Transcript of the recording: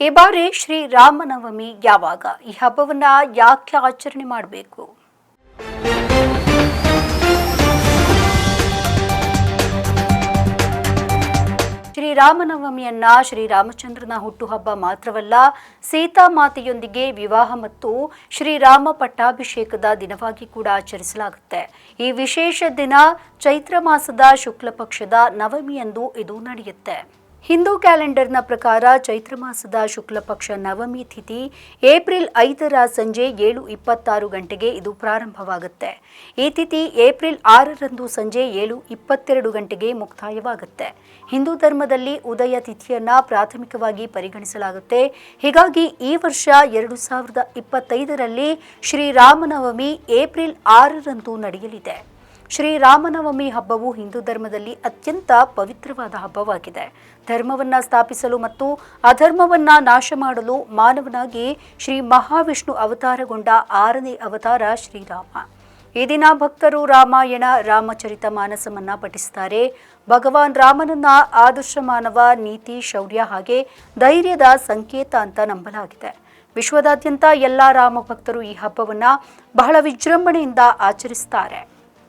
ಈ ಬಾರಿ ಶ್ರೀ ರಾಮನವಮಿ ಯಾವಾಗ? ಈ ಹಬ್ಬವನ್ನ ಯಾಕೆ ಆಚರಣೆ ಮಾಡಬೇಕು? ಶ್ರೀರಾಮನವಮಿಯನ್ನ ಶ್ರೀರಾಮಚಂದ್ರನ ಹುಟ್ಟುಹಬ್ಬ ಮಾತ್ರವಲ್ಲ ಸೀತಾಮಾತೆಯೊಂದಿಗೆ ವಿವಾಹ ಮತ್ತು ಶ್ರೀರಾಮ ಪಟ್ಟಾಭಿಷೇಕದ ದಿನವಾಗಿ ಕೂಡ ಆಚರಿಸಲಾಗುತ್ತೆ. ಈ ವಿಶೇಷ ದಿನ ಚೈತ್ರ ಮಾಸದ ಶುಕ್ಲ ಪಕ್ಷದ ನವಮಿಯಂದು ಇದು ನಡೆಯುತ್ತೆ. ಹಿಂದೂ ಕ್ಯಾಲೆಂಡರ್ನ ಪ್ರಕಾರ ಚೈತ್ರ ಮಾಸದ ಶುಕ್ಲಪಕ್ಷ ನವಮಿ ತಿಥಿ ಏಪ್ರಿಲ್ ಐದರ ಸಂಜೆ ಏಳು ಇಪ್ಪತ್ತಾರು ಗಂಟೆಗೆ ಇದು ಪ್ರಾರಂಭವಾಗುತ್ತೆ. ಈ ತಿಥಿ ಏಪ್ರಿಲ್ ಆರರಂದು ಸಂಜೆ ಏಳು ಇಪ್ಪತ್ತೆರಡು ಗಂಟೆಗೆ ಮುಕ್ತಾಯವಾಗುತ್ತೆ. ಹಿಂದೂ ಧರ್ಮದಲ್ಲಿ ಉದಯ ತಿಥಿಯನ್ನ ಪ್ರಾಥಮಿಕವಾಗಿ ಪರಿಗಣಿಸಲಾಗುತ್ತೆ. ಹೀಗಾಗಿ ಈ ವರ್ಷ ಎರಡು ಸಾವಿರದ ಇಪ್ಪತ್ತೈದರಲ್ಲಿ ಶ್ರೀರಾಮನವಮಿ ಏಪ್ರಿಲ್ ಆರರಂದು ನಡೆಯಲಿದೆ. ಶ್ರೀರಾಮನವಮಿ ಹಬ್ಬವು ಹಿಂದೂ ಧರ್ಮದಲ್ಲಿ ಅತ್ಯಂತ ಪವಿತ್ರವಾದ ಹಬ್ಬವಾಗಿದೆ. ಧರ್ಮವನ್ನ ಸ್ಥಾಪಿಸಲು ಮತ್ತು ಅಧರ್ಮವನ್ನ ನಾಶ ಮಾಡಲು ಮಾನವನಾಗಿ ಶ್ರೀ ಮಹಾವಿಷ್ಣು ಅವತಾರಗೊಂಡ ಆರನೇ ಅವತಾರ ಶ್ರೀರಾಮ. ಈ ದಿನ ಭಕ್ತರು ರಾಮಾಯಣ, ರಾಮಚರಿತ ಮಾನಸವನ್ನ ಪಠಿಸುತ್ತಾರೆ ಭಗವಾನ್ ರಾಮನನ್ನ ಆದರ್ಶ ಮಾನವ, ನೀತಿ, ಶೌರ್ಯ ಹಾಗೆ ಧೈರ್ಯದ ಸಂಕೇತ ಅಂತ ನಂಬಲಾಗಿದೆ. ವಿಶ್ವದಾದ್ಯಂತ ಎಲ್ಲ ರಾಮ ಭಕ್ತರು ಈ ಹಬ್ಬವನ್ನ ಬಹಳ ವಿಜೃಂಭಣೆಯಿಂದ ಆಚರಿಸುತ್ತಾರೆ